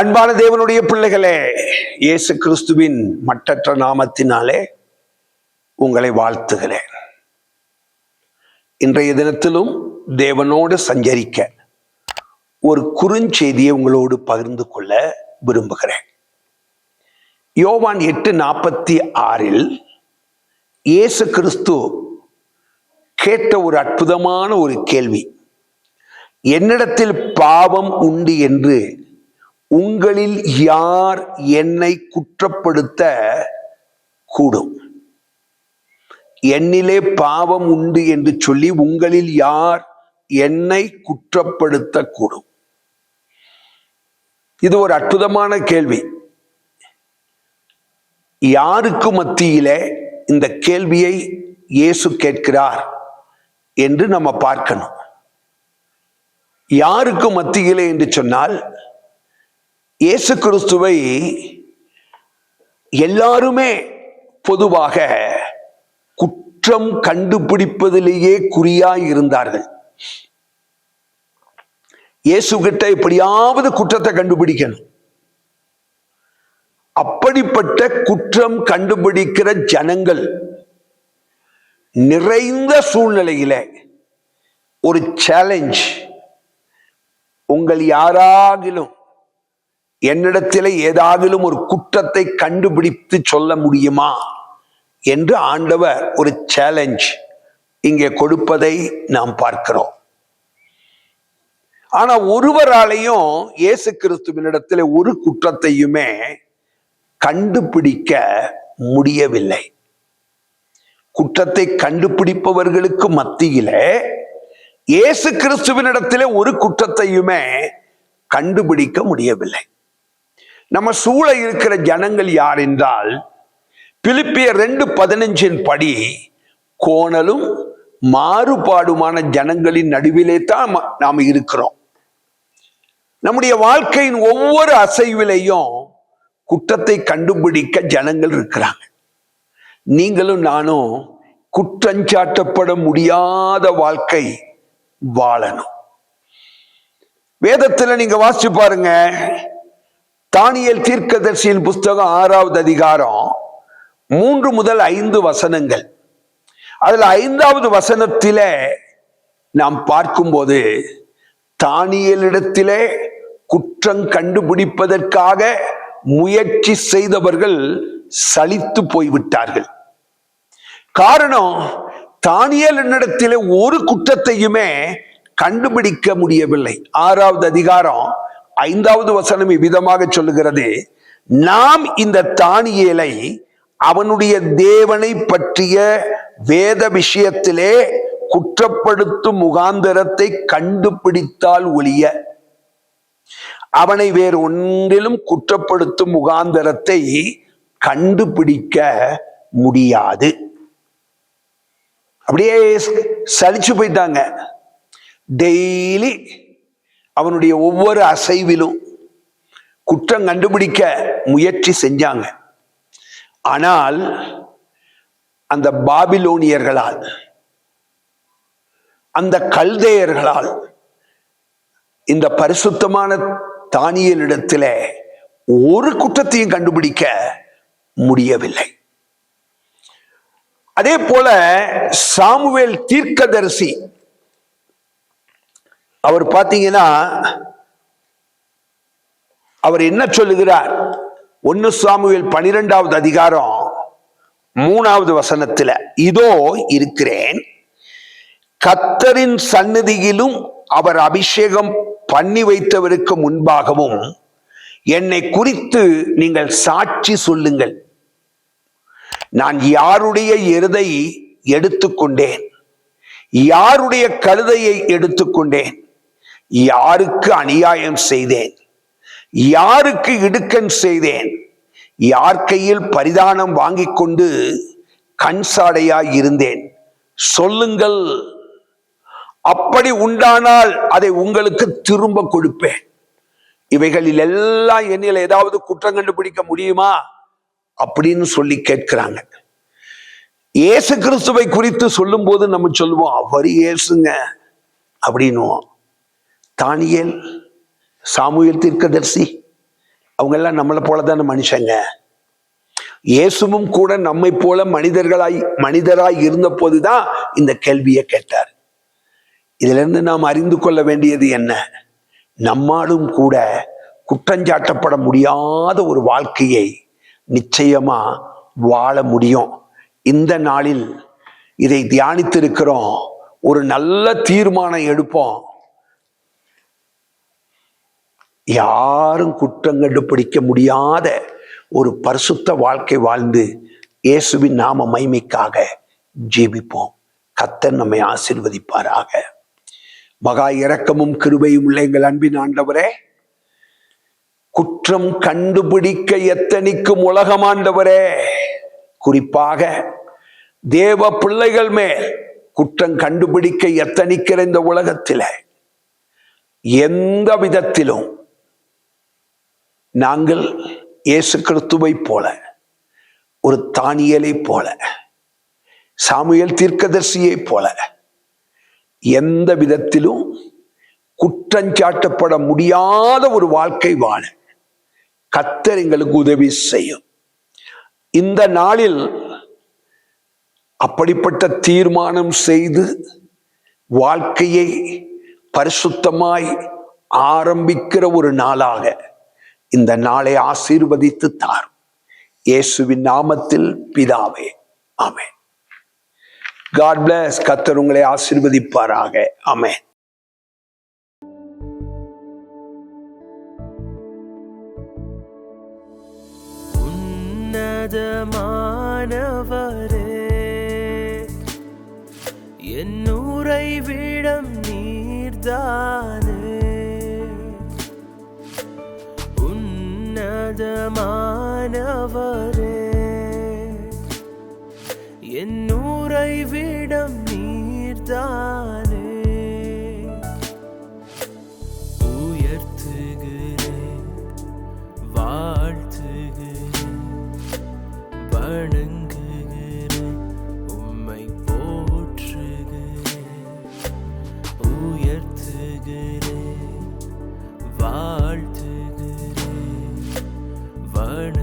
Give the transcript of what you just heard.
அன்பான தேவனுடைய பிள்ளைகளே இயேசு கிறிஸ்துவின் மட்டற்ற நாமத்தினாலே உங்களை வாழ்த்துகிறேன். இன்றைய தினத்திலும் தேவனோடு சஞ்சரிக்க ஒரு குறுஞ்செய்தியை உங்களோடு பகிர்ந்து கொள்ள விரும்புகிறேன். யோவான் எட்டு நாற்பத்தி ஆறில் இயேசு கிறிஸ்து கேட்ட ஒரு அற்புதமான ஒரு கேள்வி என்னிடத்தில் பாவம் உண்டு என்று உங்களில் யார் என்னை குற்றப்படுத்த கூடும்? என்னிலே பாவம் உண்டு என்று சொல்லி உங்களில் யார் என்னை குற்றப்படுத்த கூடும்? இது ஒரு அற்புதமான கேள்வி. யாருக்கு மத்தியிலே இந்த கேள்வியை இயேசு கேட்கிறார் என்று நம்ம பார்க்கணும். யாருக்கு மத்தியிலே என்று சொன்னால் இயேசு கிறிஸ்துவை எல்லாருமே பொதுவாக குற்றம் கண்டுபிடிப்பதிலேயே குறியாய் இருந்தார்கள். இயேசு கிட்ட எப்படியாவது குற்றத்தை கண்டுபிடிக்கணும். அப்படிப்பட்ட குற்றம் கண்டுபிடிக்கிற ஜனங்கள் நிறைந்த சூழ்நிலையில ஒரு சேலஞ்ச் உங்கள் யாராகிலும் என்னிடத்தில் ஏதாவிலும் ஒரு குற்றத்தை கண்டுபிடித்து சொல்ல முடியுமா? என்று ஆண்டவர் ஒரு சேலஞ்ச் இங்கே கொடுப்பதை நாம் பார்க்கிறோம். ஆனா ஒருவராலையும் இயேசு கிறிஸ்துவினிடத்தில் ஒரு குற்றத்தையுமே கண்டுபிடிக்க முடியவில்லை. குற்றத்தை கண்டுபிடிப்பவர்களுக்கு மத்தியிலே இயேசு கிறிஸ்துவனிடத்திலே ஒரு குற்றத்தையுமே கண்டுபிடிக்க முடியவில்லை. நம்ம சூழ இருக்கிற ஜனங்கள் யார் என்றால் பிலிப்பிய ரெண்டு பதினஞ்சின் படி கோணலும் மாறுபாடுமான ஜனங்களின் நடுவிலே தான் நாம் இருக்கிறோம். நம்முடைய வாழ்க்கையின் ஒவ்வொரு அசைவிலையும் குற்றத்தை கண்டுபிடிக்க ஜனங்கள் இருக்கிறாங்க. நீங்களும் நானும் குற்றஞ்சாட்டப்பட முடியாத வாழ்க்கை வாழணும். வேதத்துல நீங்க வாசிச்சு பாருங்க தானியல் தீர்க்கதர்சியின் புஸ்தகம் ஆறாவது அதிகாரம் மூன்று முதல் ஐந்து வசனங்கள். அதில் ஐந்தாவது வசனத்தில நாம் பார்க்கும்போது தானியலிடத்திலே குற்றம் கண்டுபிடிப்பதற்காக முயற்சி செய்தவர்கள் சலித்து போய்விட்டார்கள். காரணம் தானியல் என்னிடத்திலே ஒரு குற்றத்தையுமே கண்டுபிடிக்க முடியவில்லை. ஆறாவது அதிகாரம் ஐந்தாவது வசனம் இவ்விதமாக சொல்லுகிறது. நாம் இந்த தானியலை அவனுடைய தேவனை பற்றிய வேத விஷயத்திலே குற்றப்படுத்தும் முகாந்தரத்தை கண்டுபிடித்தால் ஒழிய அவனை வேறு ஒன்றிலும் குற்றப்படுத்தும் முகாந்தரத்தை கண்டுபிடிக்க முடியாது. அப்படியே சலிச்சு போயிட்டாங்க. டெய்லி அவனுடைய ஒவ்வொரு அசைவிலும் குற்றம் கண்டுபிடிக்க முயற்சி செஞ்சாங்க. ஆனால் அந்த பாபிலோனியர்களால் அந்த கல்தேயர்களால் இந்த பரிசுத்தமான தானியலிடத்துல ஒரு குற்றத்தையும் கண்டுபிடிக்க முடியவில்லை. அதே போல சாமுவேல் தீர்க்கதரிசி அவர் பார்த்தீங்கன்னா அவர் என்ன சொல்லுகிறார்? ஒன்னு சாமுவேல் பனிரெண்டாவது அதிகாரம் மூணாவது வசனத்துல இதோ இருக்கிறேன். கத்தரின் சந்நிதியிலும் அவர் அபிஷேகம் பண்ணி வைத்தவருக்கு முன்பாகவும் என்னை குறித்து நீங்கள் சாட்சி சொல்லுங்கள். நான் யாருடைய எருதை எடுத்துக்கொண்டேன்? யாருடைய கழுதையை எடுத்துக்கொண்டேன்? யாருக்கு அநியாயம் செய்தேன்? யாருக்கு இடுக்கன் செய்தேன்? யார் கையில் பரிதானம் வாங்கி கொண்டு கண் சாடையாய் இருந்தேன்? சொல்லுங்கள். அப்படி உண்டானால் அதை உங்களுக்கு திரும்ப கொடுப்பேன். இவைகளில் எல்லாம் என்னில் ஏதாவது குற்றம் கண்டுபிடிக்க முடியுமா? அப்படின்னு சொல்லி கேட்கிறாங்க. இயேசு கிறிஸ்துவை குறித்து சொல்லும் போது நம்ம சொல்லுவோம் அவர் இயேசுங்க அப்படின்னுவோம். தானியேல் சாமுயல் தீர்க்கதர்சி அவங்கெல்லாம் நம்மளை போல தானே மனுஷங்க. இயேசுவும் கூட நம்மை போல மனிதர்களாய் மனிதராய் இருந்த போதுதான் இந்த கேள்வியை கேட்டார். இதுல இருந்து நாம் அறிந்து கொள்ள வேண்டியது என்ன? நம்மாலும் கூட குற்றஞ்சாட்டப்பட முடியாத ஒரு வாழ்க்கையை நிச்சயமா வாழ முடியும். இந்த நாளில் இதை தியானித்திருக்கிறோம். ஒரு நல்ல தீர்மானம் எடுப்போம். யாரும் குற்றம் கண்டுபிடிக்க முடியாத ஒரு பரிசுத்த வாழ்க்கை வாழ்ந்து இயேசுவின் நாம மைமைக்காக ஜீவிப்போம். கத்தன் நம்மை ஆசிர்வதிப்பாராக. மகா இரக்கமும் கிருபையும் உள்ள எங்கள் அன்பின் ஆண்டவரே குற்றம் கண்டுபிடிக்க எத்தனிக்கும் உலகமாண்டவரே குறிப்பாக தேவ பிள்ளைகள் மேல் குற்றம் கண்டுபிடிக்க எத்தனிக்கிற இந்த உலகத்தில் எந்த விதத்திலும் நாங்கள் இயேசு கிறிஸ்துவை போல ஒரு தானியலை போல சாமியல் தீர்க்கதர்சியை போல எந்த விதத்திலும் குற்றஞ்சாட்டப்பட முடியாத ஒரு வாழ்க்கை வாழ கத்தர் எங்களுக்கு உதவி செய்யும். இந்த நாளில் அப்படிப்பட்ட தீர்மானம் செய்து வாழ்க்கையை பரிசுத்தமாய் ஆரம்பிக்கிற ஒரு நாளாக இந்த நாளை ஆசீர்வதித்து தாரும். இயேசுவின் நாமத்தில் பிதாவே ஆமென். காட் பிளஸ் கத்தர் உங்களை ஆசீர்வதிப்பாராக. ஆமென். மாணவரே என் விடம் நீர்தான். பிரியமானவரே என்னூரை விடம் நீர்தானே உயர்த்துகிறேன் வாழ்த்துகிறேன் வணங்குகிறேன் உம்மை போற்றுகிறேன். உயர்த்துகிறேன் வாழ்த்து பாட